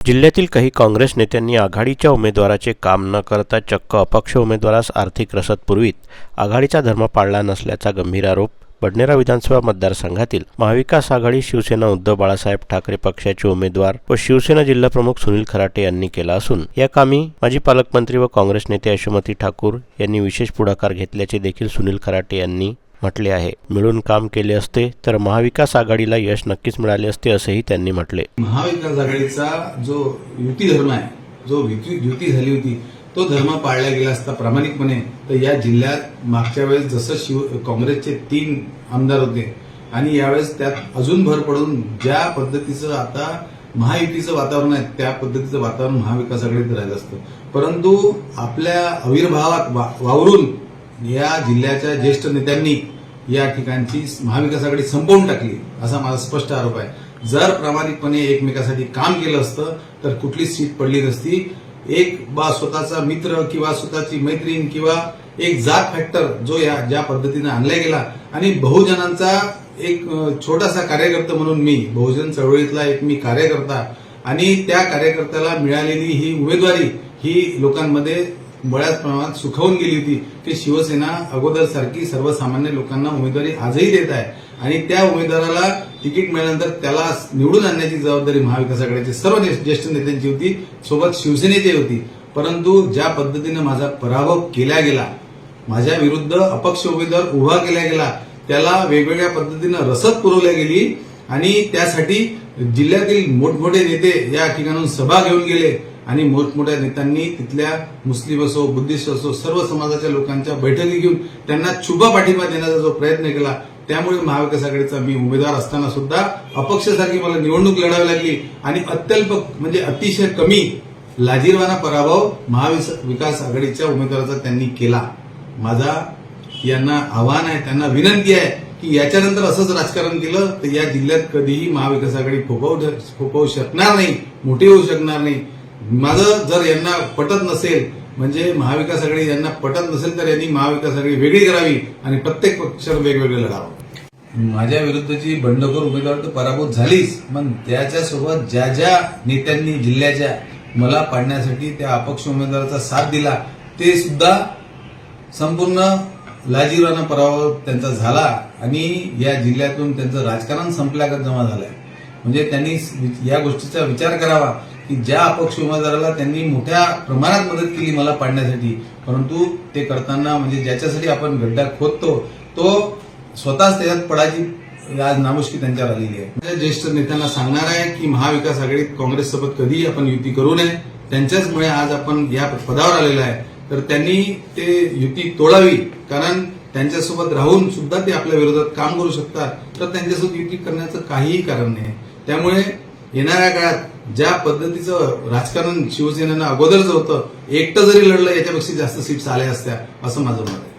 जिल्ह्यातील काही काँग्रेस नेत्यांनी आघाडीच्या उमेदवाराचे काम न करता चक्क अपक्ष उमेदवारास आर्थिक रसद पुरवीत आघाडीचा धर्म पाळला नसल्याचा गंभीर आरोप बडनेरा विधानसभा मतदारसंघातील महाविकास आघाडी शिवसेना उद्धव बाळासाहेब ठाकरे पक्षाचे उमेदवार व शिवसेना जिल्हाप्रमुख सुनील खराटे यांनी केला असून या कामी माजी पालकमंत्री व काँग्रेस नेते यशोमती ठाकूर यांनी विशेष पुढाकार घेतल्याचे देखील सुनील खराटे यांनी म्हटले आहे. मिळून काम केले असते तर महाविकास आघाडीला यश नक्कीच मिळाले असते असेही त्यांनी म्हटले. महाविकास आघाडीचा जो युती धर्म आहे जो युती झाली होती तो धर्म पाळला गेला असता प्रामाणिकपणे तर या जिल्ह्यात मागच्या वेळेस जसं शिव काँग्रेसचे तीन आमदार होते आणि यावेळेस त्यात अजून भर पडून ज्या पद्धतीचं आता महायुतीचं वातावरण आहे त्या पद्धतीचं वातावरण महाविकास आघाडीत राहिलं असतं. परंतु आपल्या आविर्भावात वा- वावरून या जिल्ह्याच्या ज्येष्ठ नेत्यांनी या ठिकाणची महाविकास आघाडी संपवून टाकली असा माझा स्पष्ट आरोप आहे. जर प्रामाणिकपणे एकमेकासाठी काम केलं असतं तर कुठलीच सीट पडली नसती. एक बा स्वतःचा मित्र किंवा स्वतःची मैत्रीण किंवा एक जात फॅक्टर जो या ज्या पद्धतीने आणला गेला. आणि बहुजनांचा एक छोटासा कार्यकर्ता म्हणून मी बहुजन चळवळीतला एक मी कार्यकर्ता. आणि त्या कार्यकर्त्याला मिळालेली ही उमेदवारी ही लोकांमध्ये बऱ्याच प्रमाणात सुखावून गेली होती. की शिवसेना अगोदर सारखी सर्वसामान्य लोकांना उमेदवारी आजही देत आहे. आणि त्या उमेदवाराला तिकीट मिळाल्यानंतर त्याला निवडून आणण्याची जबाबदारी महाविकास आघाडीचे सर्व ज्येष्ठ नेत्यांची होती सोबत शिवसेनेची होती. परंतु ज्या पद्धतीने माझा पराभव केला गेला माझ्या विरुद्ध अपक्ष उमेदवार उभा केला गेला त्याला वेगवेगळ्या पद्धतीनं रसद पुरवल्या गेली आणि त्यासाठी जिल्ह्यातील मोठमोठे नेते या ठिकाणून सभा घेऊन गेले. आणि मोठमोठ्या नेत्यांनी तिथल्या मुस्लिम असो बुद्धिस्ट असो सर्व समाजाच्या लोकांच्या बैठकी घेऊन त्यांना छुबा पाठिंबा देण्याचा जो प्रयत्न केला त्यामुळे महाविकास आघाडीचा मी उमेदवार असताना सुद्धा अपक्षासारखी मला निवडणूक लढावी लागली. आणि अत्यल्प म्हणजे अतिशय कमी लाजीरवाना पराभव महाविकास आघाडीच्या उमेदवाराचा त्यांनी केला. माझा यांना आव्हान आहे त्यांना विनंती आहे की याच्यानंतर असंच राजकारण केलं तर या जिल्ह्यात कधीही महाविकास आघाडी फोपवू फोपवू शकणार नाही मोठी होऊ शकणार नाही. माझं जर यांना पटत नसेल म्हणजे महाविकास आघाडी यांना पटत नसेल तर यांनी महाविकास आघाडी वेगळी करावी आणि प्रत्येक पक्ष वेगवेगळं लढावं. माझ्या विरुद्धची बंडखोर उमेदवार तर पराभूत झालीच पण त्याच्यासोबत ज्या ज्या नेत्यांनी जिल्ह्याच्या मला पाडण्यासाठी त्या अपक्ष उमेदवाराचा साथ दिला ते सुद्धा संपूर्ण लाजीवाना पराभव त्यांचा झाला आणि या जिल्ह्यातून त्यांचं राजकारण संपल्यागत जमा झालंय. म्हणजे त्यांनी या गोष्टीचा विचार करावा. की ज्या अपक्ष उमेदवाराला त्यांनी मोठ्या प्रमाणात मदत केली मला पाडण्यासाठी परंतु ते करताना म्हणजे ज्याच्यासाठी आपण गड्डा खोदतो तो स्वतःच त्याच्यात पडायची आज नामुष्की त्यांच्यावर आलेली आहे. म्हणजे ज्येष्ठ नेत्यांना सांगणार आहे की महाविकास आघाडीत काँग्रेससोबत कधीही आपण युती करू नये. त्यांच्याचमुळे आज आपण या पदावर आलेलो आहे. तर त्यांनी ते युती तोडावी कारण त्यांच्यासोबत राहून सुद्धा ते आपल्या विरोधात काम करू शकतात. तर त्यांच्यासोबत युती करण्याचं काहीही कारण नाही. त्यामुळे येणाऱ्या काळात ज्या पद्धतीचं राजकारण शिवसेनेनं अगोदरच होतं एकटं जरी लढलं याच्यापेक्षा जास्त सीट्स आल्या असत्या असं माझं मत आहे.